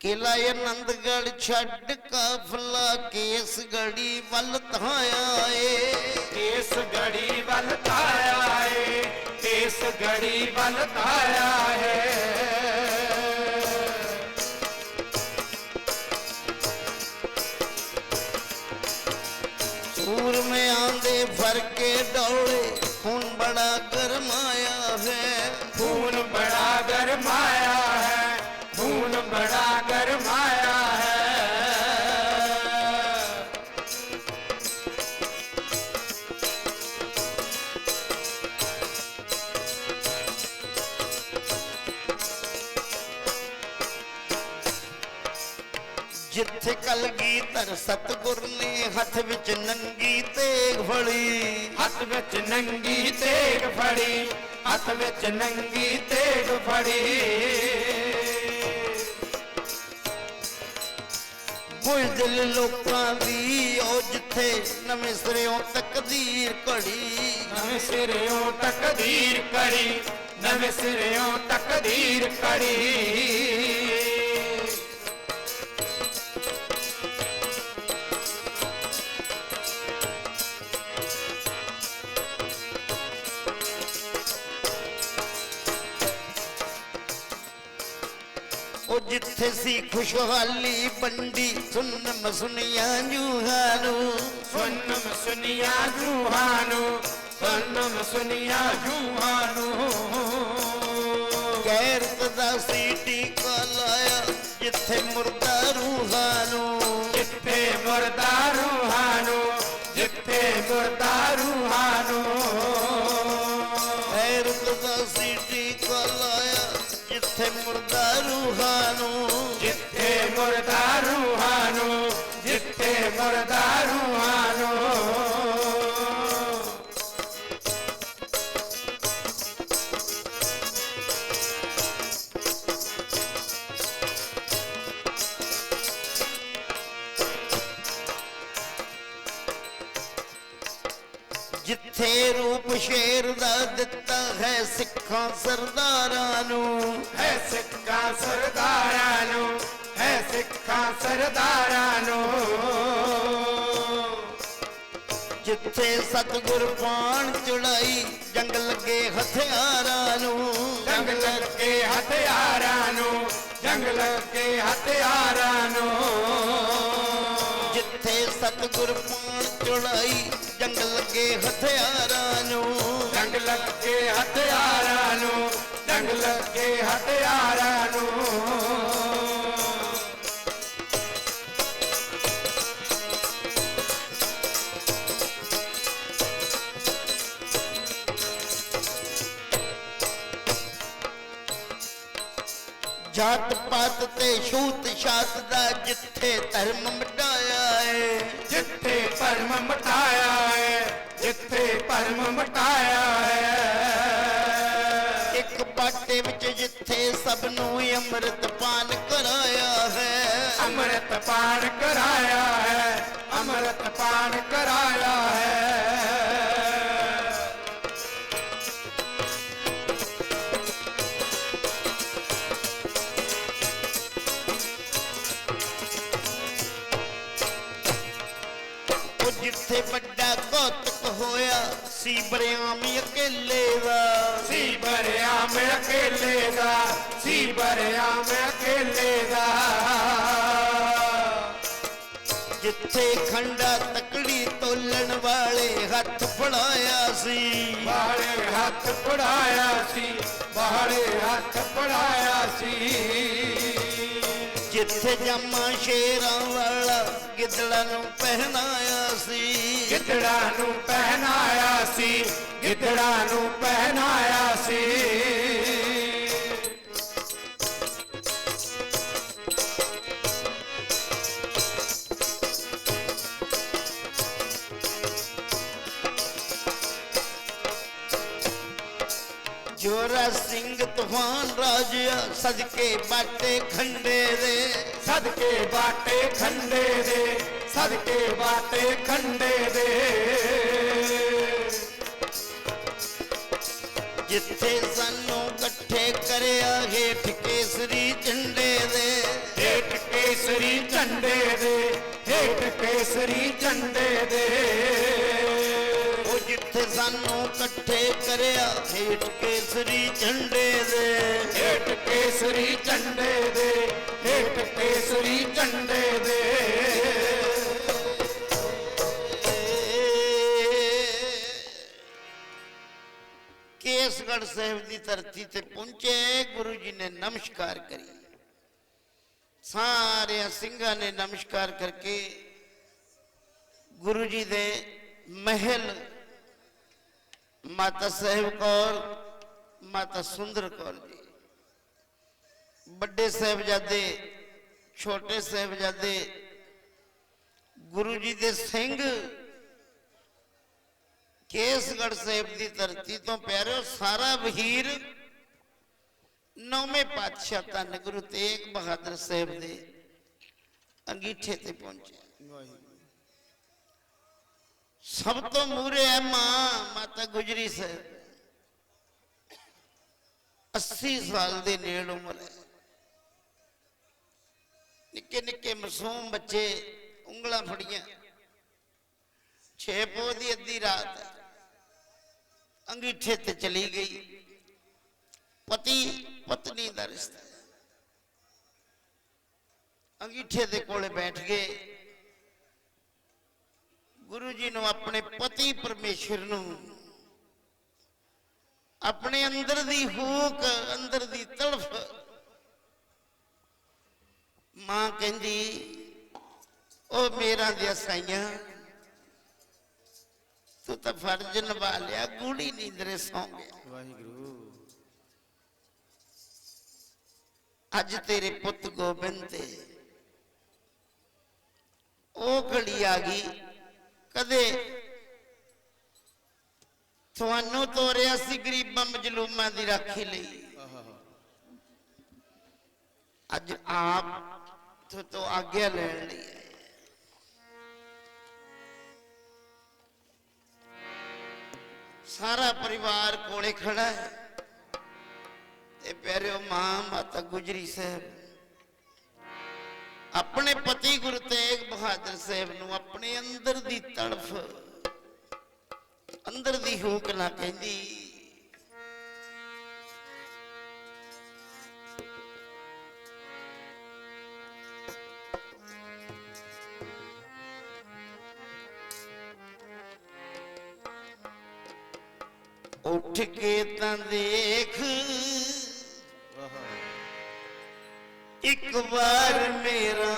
ਕਿਲਾ ਆਨੰਦਗੜ ਛੱਡ ਕਾਫਲਾ ਕੇਸ ਗੜੀ ਵੱਲ ਧਾਇਆ ਏ। ਇਸ ਗੜੀ ਵੱਲ ਤਾਇਆ ਏ ਇਸ ਗੜੀ ਵੱਲ ਤਾਇਆ ਹੈ। ਸੂਰਮਿਆਂ ਦੇ ਫਰਕੇ ਡੌਲੇ ਹੁਣ ਬੜਾ ਗਰਮਾਇਆ ਹੈ। ਖੂਨ ਬੜਾ ਗਰਮਾਇਆ ਜਿੱਥੇ ਕਲਗੀ ਧਰ ਸਤਗੁਰ ਨੇ ਹੱਥ ਵਿੱਚ ਨੰਗੀ ਤੇਗ ਫੜੀ। ਹੱਥ ਵਿੱਚ ਨੰਗੀ ਤੇਗ ਫੜੀ ਹੱਥ ਵਿੱਚ ਨੰਗੀ ਤੇਗ ਫੜੀ। ਬੁਝਦਿਲ ਲੋਕਾਂ ਦੀ ਉਹ ਜਿੱਥੇ ਨਵੇਂ ਸਿਰਿਓਂ ਤਕਦੀਰ ਘੜੀ। ਨਵੇਂ ਸਿਰਿਓਂ ਤਕਦੀਰ ਕਰੀ ਨਵੇਂ ਸਿਰਿਓਂ ਤਕਦੀਰ ਕਰੀ ਉਹ ਜਿੱਥੇ ਸੀ ਖੁਸ਼ਹਾਲੀ ਬੰਡੀ ਸੁਨ ਮਸੁਨੀਆਂ ਜੂਹਾਂ ਨੂੰ ਸੁਨਮ ਸੁਨੀਆ ਜੂਹਾਨੂੰ ਸੁਨਮ ਸੁਨੀਆ ਜੂਹਾਨੂੰ। ਗੈਰਤ ਦਾ ਸੀ ਟੀਕਾ ਲਾਇਆ ਜਿੱਥੇ ਮੁਰਦਾ ਰੂਹਾਂ ਨੂੰ ਜਿੱਥੇ ਮੁਰਦਾ ਰੂਹਾਨੂੰ ਜਿੱਥੇ ਮੁਰਦਾ ਰੂਹਾਨੂੰ। ਗੈਰਤ ਦਾ ਸੀ ਟੀਕਾ ਲਾਇਆ ਜਿੱਥੇ ਮੁਰਦਾ ਰੂਹਾਂ ਨੂੰ ਜਿੱਥੇ ਮੁਰਦਾ ਰੂਹਾਨੂੰ ਜਿੱਥੇ ਮੁਰਦਾ ਰੂਹਾਨੂੰ ਜਿੱਥੇ ਰੂਪ ਸ਼ੇਰ ਦਾ ਦਿੱਤਾ ਹੈ ਸਿੱਖਾਂ ਸਰਦਾਰਾਂ ਨੂੰ। ਹੈ ਸਿੱਖਾਂ ਸਰਦਾਰਾਂ ਨੂੰ ਹੈ ਸਿੱਖਾਂ ਸਰਦਾਰਾਂ ਨੂੰ। ਜਿੱਥੇ ਸਤਗੁਰ ਪਾਣ ਚੜਾਈ ਜੰਗ ਲੱਗੇ ਹਥਿਆਰਾਂ ਨੂੰ। ਜੰਗ ਲੱਗੇ ਹਥਿਆਰਾਂ ਨੂੰ ਜੰਗ ਲੱਗੇ ਹਥਿਆਰਾਂ ਨੂੰ। ਸਤਗੁਰ ਪਾਣ ਚੜਾਈ ਜੰਗ ਲੱਗੇ ਹਥਿਆਰਾਂ ਨੂੰ। ਜੰਗ ਲੱਗੇ ਹਥਿਆਰਾਂ ਨੂੰ ਜੰਗ ਲੱਗੇ ਹਥਿਆਰਾਂ ਨੂੰ। ਜਾਤ ਪਾਤ ਤੇ ਛੂਤ ਛਾਤ ਦਾ ਜਿੱਥੇ ਧਰਮ ਜਿੱਥੇ ਭਰਮ ਮਟਾਇਆ ਹੈ ਜਿੱਥੇ ਭਰਮ ਮਟਾਇਆ ਹੈ। ਇੱਕ ਬਾਟੇ ਵਿੱਚ ਜਿੱਥੇ ਸਭ ਨੂੰ ਅੰਮ੍ਰਿਤ ਪਾਨ ਕਰਾਇਆ ਹੈ। ਅੰਮ੍ਰਿਤ ਪਾਨ ਕਰਾਇਆ ਹੈ ਅੰਮ੍ਰਿਤ ਪਾਨ ਕਰਾਇਆ ਹੈ। ਸੀ ਬਰਿਆਮ ਅਕੇਲੇ ਦਾ। ਸੀ ਭਰਿਆ ਮੈਂ ਅਕੇਲੇ ਦਾ ਸੀ ਭਰਿਆ ਮੈਂ ਅਕੇਲੇ ਦਾ। ਜਿੱਥੇ ਖੰਡਾ ਤਕੜੀ ਤੋਲਣ ਵਾਲੇ ਹੱਥ ਫੜਾਇਆ ਸੀ। ਬਾਹਲੇ ਹੱਥ ਪੜਾਇਆ ਸੀ ਬਾਹਲੇ ਹੱਥ ਪੜਾਇਆ ਸੀ। ਜਿੱਥੇ ਜਾਮਾ ਸ਼ੇਰਾਂ ਵਾਲਾ ਗਿੱਦੜਾਂ ਨੂੰ ਪਹਿਨਾਇਆ ਸੀ। ਗਿੱਦੜਾ ਨੂੰ ਪਹਿਨਾਇਆ ਸੀ, ਗਿੱਦੜਾ ਨੂੰ ਪਹਿਨਾਇਆ ਸੀ। ਜੋਰਾ ਸਿੰਘ ਤੂਫਾਨ ਰਾਜਿਆ, ਸਦਕੇ ਬਾਟੇ ਖੰਡੇ ਦੇ। ਸਦਕੇ ਬਾਟੇ ਖੰਡੇ ਦੇ, ਸਦਕੇ ਬਾਟੇ ਖੰਡੇ ਦੇ। ਜਿੱਥੇ ਸਾਨੂੰ ਇਕੱਠੇ ਕਰਿਆ ਹੇਠ ਕੇਸਰੀ ਝੰਡੇ ਦੇ। ਹੇਠ ਕੇਸਰੀ ਝੰਡੇ ਦੇ ਹੇਠ ਕੇਸਰੀ ਝੰਡੇ ਦੇ। ਉਹ ਜਿੱਥੇ ਸਾਨੂੰ ਇਕੱਠੇ ਕਰਿਆ ਹੇਠ ਕੇਸਰੀ ਝੰਡੇ ਦੇ। ਹੇਠ ਕੇਸਰੀ ਝੰਡੇ ਦੇ ਹੇਠ ਕੇਸਰੀ ਝੰਡੇ ਦੇ। ਕੇਸਗੜ ਸਾਹਿਬ ਦੀ ਧਰਤੀ ਤੇ ਪਹੁੰਚੇ, ਗੁਰੂ ਜੀ ਨੇ ਨਮਸਕਾਰ ਕਰੀ। ਸਾਰੇ ਸਿੰਘਾਂ ਨੇ ਨਮਸਕਾਰ ਕਰਕੇ ਗੁਰੂ ਜੀ ਦੇ ਮਹਿਲ, ਮਾਤਾ ਸਾਹਿਬ ਕੌਰ, ਮਾਤਾ ਸੁੰਦਰ ਕੌਰ ਜੀ, ਵੱਡੇ ਸਾਹਿਬਜ਼ਾਦੇ, ਛੋਟੇ ਸਾਹਿਬਜ਼ਾਦੇ, ਗੁਰੂ ਜੀ ਦੇ ਸਿੰਘ ਕੇਸਗੜ੍ਹ ਸਾਹਿਬ ਦੀ ਧਰਤੀ ਤੋਂ ਪਿਆਰਿਓ ਸਾਰਾ ਵਹੀਰ ਨੌਵੇਂ ਪਾਤਸ਼ਾਹ ਧੰਨ ਗੁਰੂ ਤੇਗ ਬਹਾਦਰ ਸਾਹਿਬ ਦੇ ਅੰਗੀਠੇ ਤੇ ਪਹੁੰਚਿਆ ਸਭ ਤੋਂ ਮੂਰੇ ਹੈ ਮਾਂ ਮਾਤਾ ਗੁਜਰੀ ਸਾਹਿਬ 80 ਸਾਲ ਦੇ ਨੇੜ ਉਮਰ ਹੈ ਨਿੱਕੇ ਨਿੱਕੇ ਮਾਸੂਮ ਬੱਚੇ ਉਂਗਲਾਂ ਫੜੀਆਂ ਛੇ ਪੋ ਦੀ ਅੱਧੀ ਰਾਤ ਅੰਗੀਠੇ ਤੇ ਚਲੀ ਗਈ। ਪਤੀ, ਪਤਨੀ ਦਾ ਰਿਸ਼ਤਾ। ਅੰਗੀਠੇ ਦੇ ਕੋਲੇ ਬੈਠ ਗਏ। ਗੁਰੂ ਜੀ ਨੂੰ ਆਪਣੇ ਪਤੀ ਪਰਮੇਸ਼ਰ ਨੂੰ, ਆਪਣੇ ਅੰਦਰ ਦੀ ਹੂਕ, ਅੰਦਰ ਦੀ ਤੜਫ ਮਾਂ ਕਹਿੰਦੀ, ਉਹ ਮੇਰਾ ਦੇ ਸਾਈਆਂ ਤੂੰ ਤਾਂ ਫਰਜ਼ ਨਿਭਾ ਲਿਆ ਗੂੜੀ ਨੀਂਦਰੇ ਸੌਂ ਗਿਆ। ਵਾਹਿਗੁਰੂ। ਅੱਜ ਤੇਰੇ ਪੁੱਤ ਗੋਬਿੰਦ ਤੇ ਉਹ ਘੜੀ ਆ ਗਈ ਕਦੇ ਤੁਹਾਨੂੰ ਤੋਰਿਆ ਸੀ ਗਰੀਬਾਂ ਮਜਲੂਮਾਂ ਦੀ ਰਾਖੀ ਲਈ। ਅੱਜ ਆਪ ਤੋਂ ਆਗਿਆ ਲੈਣ ਲਈ ਸਾਰਾ ਪਰਿਵਾਰ ਕੋਲੇ ਖੜਾ ਹੈ। ਤੇ ਪਿਆਰਿਓ ਮਾਂ ਮਾਤਾ ਗੁਜਰੀ ਸਾਹਿਬ, ਆਪਣੇ ਪਤੀ ਗੁਰੂ ਤੇਗ ਬਹਾਦਰ ਸਾਹਿਬ ਨੂੰ ਆਪਣੇ ਅੰਦਰ ਦੀ ਤੜਫ, ਅੰਦਰ ਦੀ ਹੂਕ ਨਾ ਕਹਿੰਦੀ। ਉੱਠ ਕੇ ਤਾਂ ਦੇਖ। ਇੱਕ ਵਾਰ ਮੇਰਾ